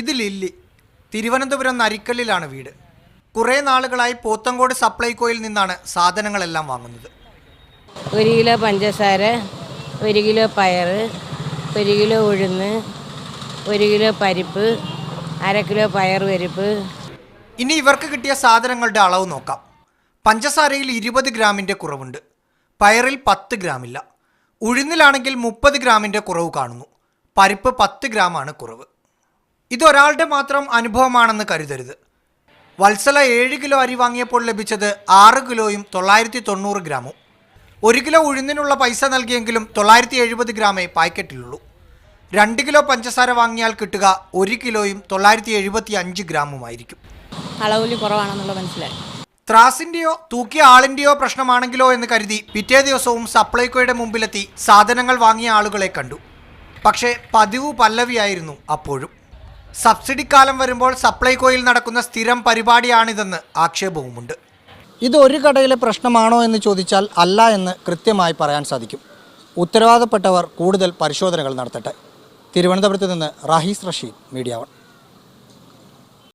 ഇത് ലില്ലി. തിരുവനന്തപുരം നരിക്കല്ലിലാണ് വീട്. കുറേ നാളുകളായി പോത്തങ്കോട് സപ്ലൈകോയിൽ നിന്നാണ് സാധനങ്ങളെല്ലാം വാങ്ങുന്നത്. ഒരു കിലോ പഞ്ചസാര ഒരു കിലോ പയർ ഒരു കിലോ ഉഴുന്ന് ഒരു കിലോ പരിപ്പ് അര കിലോ പയർ പരിപ്പ്. ഇനി ഇവർക്ക് കിട്ടിയ സാധനങ്ങളുടെ അളവ് നോക്കാം. പഞ്ചസാരയിൽ ഇരുപത് ഗ്രാമിന്റെ കുറവുണ്ട്. പയറിൽ പത്ത് ഗ്രാമില്ല. ഉഴുന്നിലാണെങ്കിൽ മുപ്പത് ഗ്രാമിന്റെ കുറവ് കാണുന്നു. പരിപ്പ് പത്ത് ഗ്രാമാണ് കുറവ്. ഇതൊരാളുടെ മാത്രം അനുഭവമാണെന്ന് കരുതരുത്. വത്സല ഏഴ് കിലോ അരി വാങ്ങിയപ്പോൾ ലഭിച്ചത് ആറ് കിലോയും തൊള്ളായിരത്തി തൊണ്ണൂറ് ഗ്രാമും. ഒരു കിലോ ഉഴുന്നിനുള്ള പൈസ നൽകിയെങ്കിലും തൊള്ളായിരത്തി എഴുപത് ഗ്രാമേ പാക്കറ്റിലുള്ളൂ രണ്ട് കിലോ പഞ്ചസാര വാങ്ങിയാൽ കിട്ടുക ഒരു കിലോയും തൊള്ളായിരത്തി എഴുപത്തി അഞ്ച് ഗ്രാമുമായിരിക്കും. അളവിൽ മനസ്സിലായി. ത്രാസിന്റെയോ തൂക്കിയ ആളിന്റെയോ പ്രശ്നമാണെങ്കിലോ എന്ന് കരുതി പിറ്റേ ദിവസവും സപ്ലൈകോയുടെ മുമ്പിലെത്തി സാധനങ്ങൾ വാങ്ങിയ ആളുകളെ കണ്ടു. പക്ഷേ പതിവ് പല്ലവിയായിരുന്നു അപ്പോഴും. സബ്സിഡി കാലം വരുമ്പോൾ സപ്ലൈകോയിൽ നടക്കുന്ന സ്ഥിരം പരിപാടിയാണിതെന്ന് ആക്ഷേപവുമുണ്ട്. ഇത് ഒരു കടയിലെ പ്രശ്നമാണോ എന്ന് ചോദിച്ചാൽ അല്ല എന്ന് കൃത്യമായി പറയാൻ സാധിക്കും. ഉത്തരവാദപ്പെട്ടവർ കൂടുതൽ പരിശോധനകൾ നടത്തട്ടെ. തിരുവനന്തപുരത്ത് നിന്ന് റാഹീസ് റഷീദ് മീഡിയ വൺ.